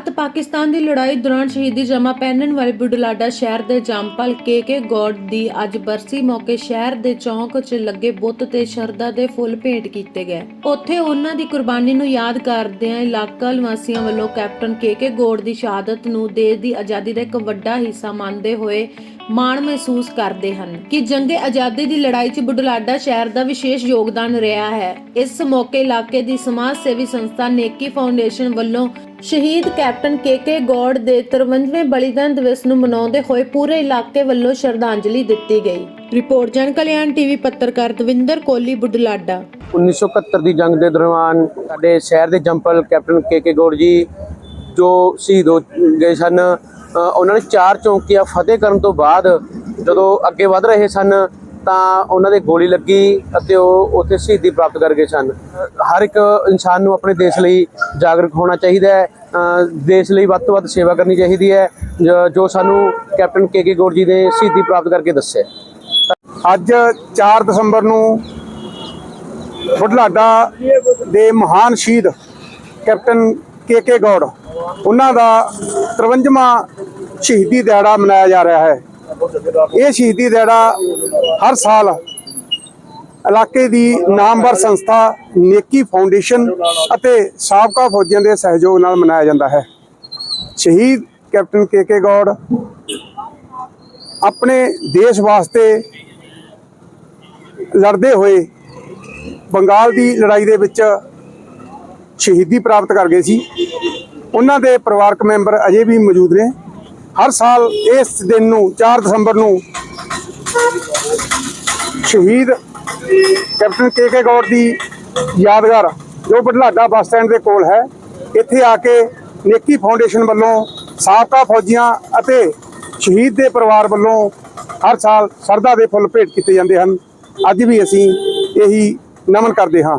ਭਾਰਤ ਪਾਕਿਸਤਾਨ ਦੀ ਲੜਾਈ ਦੌਰਾਨ ਸ਼ਹੀਦੀ ਜਮਾ ਪਹਿਨਣ ਵਾਲੇ ਬੁਢਲਾਡਾ ਸ਼ਹਿਰ ਦੇ ਜੰਪਲ ਕੇ ਗੌਡ ਦੀ ਅੱਜ ਬਰਸੀ ਮੌਕੇ ਸ਼ਹਿਰ ਦੇ ਚੌਂਕ 'ਚ ਲੱਗੇ ਬੁੱਤ ਤੇ ਸ਼ਰਧਾ ਦੇ ਫੁੱਲ ਭੇਂਟ ਕੀਤੇ ਗਏ। ਉੱਥੇ ਉਹਨਾਂ ਦੀ ਕੁਰਬਾਨੀ ਨੂੰ ਯਾਦ ਕਰਦਿਆਂ ਇਲਾਕਾ ਨਿਵਾਸੀਆਂ ਵੱਲੋਂ ਕੈਪਟਨ ਕੇ ਗੌਡ ਦੀ ਸ਼ਹਾਦਤ ਨੂੰ ਦੇਸ਼ ਦੀ ਆਜ਼ਾਦੀ ਦਾ ਇੱਕ ਵੱਡਾ ਹਿੱਸਾ ਮੰਨਦੇ ਹੋਏ ਮਾਣ ਮਹਿਸੂਸ ਕਰਦੇ ਹਨ ਕਿ ਜੰਗੇ ਆਜ਼ਾਦੀ ਦੀ ਲੜਾਈ 'ਚ ਬੁਢਲਾਡਾ ਸ਼ਹਿਰ ਦਾ ਵਿਸ਼ੇਸ਼ ਯੋਗਦਾਨ ਰਿਹਾ ਹੈ। ਇਸ ਮੌਕੇ ਇਲਾਕੇ ਦੀ ਸਮਾਜ ਸੇਵੀ ਸੰਸਥਾ ਨੇਕੀ ਫਾਊਂਡੇਸ਼ਨ ਵੱਲੋਂ ਸ਼ਹੀਦ ਕੈਪਟਨ ਕੇ.ਕੇ. ਗੌਡ ਦੇ 53ਵੇਂ ਬਲੀਦਾਨ ਦਿਵਸ ਨੂੰ ਮਨਾਉਂਦੇ ਹੋਏ ਪੂਰੇ ਇਲਾਕੇ ਵੱਲੋਂ ਸ਼ਰਧਾਂਜਲੀ ਦਿੱਤੀ ਗਈ ਰਿਪੋਰਟ, ਜਨ ਕਲਿਆਣ ਟੀਵੀ ਪੱਤਰਕਾਰ ਦਵਿੰਦਰ ਕੋਲੀ, ਬੁਢਲਾਡਾ 1971 ਦੀ ਜੰਗ ਦੇ ਦੌਰਾਨ ਸਾਡੇ ਸ਼ਹਿਰ ਦੇ ਜੰਪਲ ਕੈਪਟਨ ਕੇ ਕੇ ਗੌੜ ਜੀ ਜੋ ਸ਼ਹੀਦ ਹੋ ਗਏ ਸਨ ਉਹਨਾਂ ਨੇ ਚਾਰ ਚੌਂਕੀਆਂ ਫਤਿਹ ਕਰਨ ਤੋਂ ਬਾਅਦ ਜਦੋਂ ਅੱਗੇ ਵਧ ਰਹੇ ਸਨ ਤਾਂ ਉਹਨਾਂ ਦੇ ਗੋਲੀ ਲੱਗੀ ਅਤੇ ਉਹ ਉੱਥੇ ਸ਼ਹੀਦੀ ਪ੍ਰਾਪਤ ਕਰ ਗਏ ਸਨ। ਹਰ ਇੱਕ ਇਨਸਾਨ ਨੂੰ ਆਪਣੇ ਦੇਸ਼ ਲਈ ਜਾਗਰੂਕ ਹੋਣਾ ਚਾਹੀਦਾ ਹੈ। ਦੇਸ਼ ਲਈ ਵੱਧ ਤੋਂ ਵੱਧ ਸੇਵਾ ਕਰਨੀ ਚਾਹੀਦੀ ਹੈ। ਜੋ ਸਾਨੂੰ ਕੈਪਟਨ ਕੇ ਕੇ ਗੌੜ ਜੀ ਨੇ ਸ਼ਹੀਦੀ ਪ੍ਰਾਪਤ ਕਰਕੇ ਦੱਸਿਆ। ਅੱਜ 4 ਦਸੰਬਰ ਨੂੰ ਬੁਢਲਾਡਾ ਦੇ ਮਹਾਨ ਸ਼ਹੀਦ ਕੈਪਟਨ ਕੇ ਕੇ ਗੌੜ, ਉਹਨਾਂ ਦਾ 53ਵਾਂ ਸ਼ਹੀਦੀ ਦਿਹਾੜਾ ਮਨਾਇਆ ਜਾ ਰਿਹਾ ਹੈ। ਇਹ ਸ਼ਹੀਦੀ ਦਿਹਾੜਾ ਹਰ ਸਾਲ ਇਲਾਕੇ ਦੀ ਨਾਮਵਰ ਸੰਸਥਾ ਨੇਕੀ ਫਾਊਂਡੇਸ਼ਨ ਅਤੇ ਸਾਬਕਾ ਫੌਜੀਆਂ ਦੇ ਸਹਿਯੋਗ ਨਾਲ ਮਨਾਇਆ ਜਾਂਦਾ ਹੈ। ਸ਼ਹੀਦ ਕੈਪਟਨ ਕੇ ਕੇ ਗੌੜ ਆਪਣੇ ਦੇਸ਼ ਵਾਸਤੇ ਲੜਦੇ ਹੋਏ ਬੰਗਾਲ ਦੀ ਲੜਾਈ ਦੇ ਵਿੱਚ ਸ਼ਹੀਦੀ ਪ੍ਰਾਪਤ ਕਰ ਗਏ ਸੀ। ਉਹਨਾਂ ਦੇ ਪਰਿਵਾਰਕ ਮੈਂਬਰ ਅਜੇ ਵੀ ਮੌਜੂਦ ਨੇ। ਹਰ ਸਾਲ ਇਸ ਦਿਨ ਨੂੰ 4 ਦਸੰਬਰ ਨੂੰ ਸ਼ਹੀਦ ਕੈਪਟਨ ਕੇ ਕੇ ਗੌਰ ਦੀ ਯਾਦਗਾਰ, ਜੋ ਬਢਲਾਡਾ ਬੱਸ ਸਟੈਂਡ ਦੇ ਕੋਲ ਹੈ, ਇੱਥੇ ਆ ਕੇ ਨੇਕੀ ਫਾਊਂਡੇਸ਼ਨ ਵੱਲੋਂ ਸਾਬਕਾ ਫੌਜੀਆਂ ਅਤੇ ਸ਼ਹੀਦ ਦੇ ਪਰਿਵਾਰ ਵੱਲੋਂ ਹਰ ਸਾਲ ਸਰਦਾ ਦੇ ਫੁੱਲ ਭੇਟ ਕੀਤੇ ਜਾਂਦੇ ਹਨ। ਅੱਜ ਵੀ ਅਸੀਂ ਇਹੀ ਨਮਨ ਕਰਦੇ ਹਾਂ।